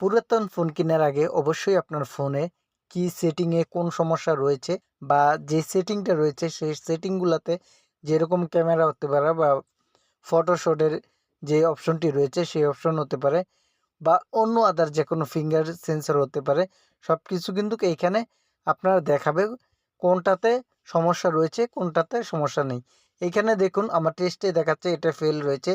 পুরাতন ফোন কেনার আগে অবশ্যই আপনার ফোনে কি সেটিংয়ে কোন সমস্যা রয়েছে বা যে সেটিংটা রয়েছে সেই সেটিংগুলোতে যেরকম ক্যামেরা হতে পারে বা ফটোশটের যে অপশনটি রয়েছে সেই অপশন হতে পারে বা অন্য আদার যে কোনো ফিঙ্গার সেন্সর হতে পারে সব কিছু কিন্তু এইখানে আপনার দেখাবে কোনটাতে সমস্যা রয়েছে, কোনটাতে সমস্যা নেই। এইখানে দেখুন আমার টেস্টে দেখাচ্ছে এটা ফেল রয়েছে,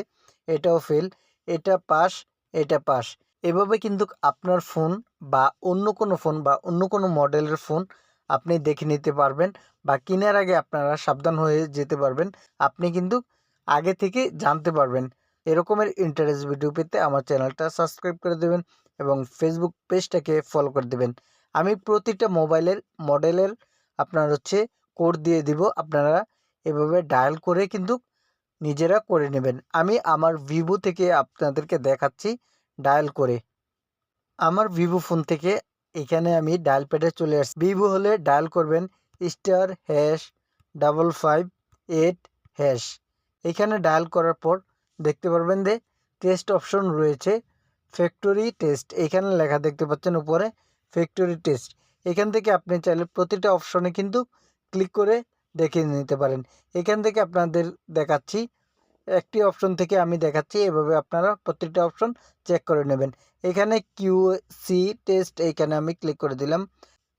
এটাও ফেল এটা পাস এটা পাস এভাবে কিন্তু আপনার ফোন বা অন্য কোনো ফোন বা অন্য কোনো মডেলের ফোন আপনি দেখে নিতে পারবেন বা কেনার আগে আপনারা সাবধান হয়ে যেতে পারবেন। আপনি কিন্তু আগে থেকে জানতে পারবেন। এরকমের ইন্টারেস্ট ভিডিও পেতে আমার চ্যানেলটা সাবস্ক্রাইব করে দেবেন এবং ফেসবুক পেজটাকে ফলো করে দেবেন। আমি প্রতিটা মোবাইলের মডেলের আপনার হচ্ছে কোড দিয়ে দিব। আপনারা এভাবে ডায়াল করে কিন্তু নিজেরা করে নেবেন। আমি আমার ভিভো থেকে আপনাদেরকে দেখাচ্ছি। ডায়াল করে। আমার ভিভো ফোন থেকে এখানে আমি ডায়াল প্যাডে চলে আসছি। ভিভো হলে ডায়াল করবেন star hash double five eight hash এখানে ডায়াল করার পর দেখতে পারবেন যে টেস্ট অপশন রয়েছে ফ্যাক্টরি টেস্ট এখানে লেখা দেখতে পাচ্ছেন উপরে ফ্যাক্টরি টেস্ট এখান থেকে আপনি চাইলে প্রতিটা অপশনে কিন্তু ক্লিক করে দেখে নিতে পারেন। এখান থেকে আপনাদের দেখাচ্ছি একটি অপশন থেকে আমি দেখাচ্ছি, এভাবে আপনারা প্রত্যেকটা অপশন চেক করে নেবেন। এখানে কিউ সি টেস্ট এইখানে আমি ক্লিক করে দিলাম।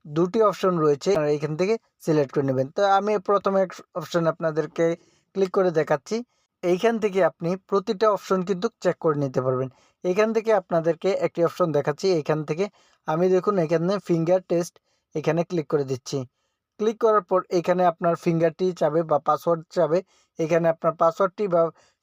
দুটি অপশন রয়েছে এখান থেকে সিলেক্ট করে নেবেন। তো আমি প্রথমে অপশন আপনাদেরকে ক্লিক করে দেখাচ্ছি। এইখান থেকে আপনি প্রতিটা অপশন কিন্তু চেক করে নিতে পারবেন। এখান থেকে আপনাদেরকে একটি অপশন দেখাচ্ছি। এখান থেকে আমি দেখুন, এখানে ফিঙ্গার টেস্ট এখানে ক্লিক করে দিচ্ছি। ক্লিক করার পর এখানে আপনার ফিঙ্গারটি চাবে বা পাসওয়ার্ড চাবে। এখানে আপনার পাসওয়ার্ডটি বা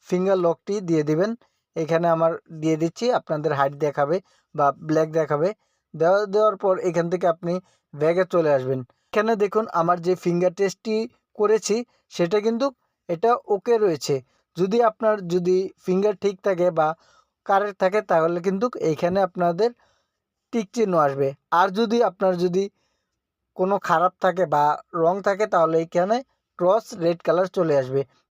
ফিঙ্গার লকটি দিয়ে দিবেন। এখানে আমার দিয়ে দিচ্ছি, আপনাদের হাইট দেখাবে বা ব্ল্যাক দেখাবে। দেওয়া, দেওয়ার পর এখান থেকে আপনি ব্যাগে চলে আসবেন। এখানে দেখুন আমার যে ফিঙ্গার টেস্টটি করেছি, সেটা কিন্তু এটা ওকে রয়েছে। যদি আপনার, যদি ফিঙ্গার ঠিক থাকে বা কারেক্ট থাকে, তাহলে কিন্তু এইখানে আপনাদের টিক চিহ্ন আসবে। আর যদি আপনার যদি কোনো খারাপ থাকে বা রং থাকে তাহলে এখানে ক্রস রেড কালার চলে আসবে।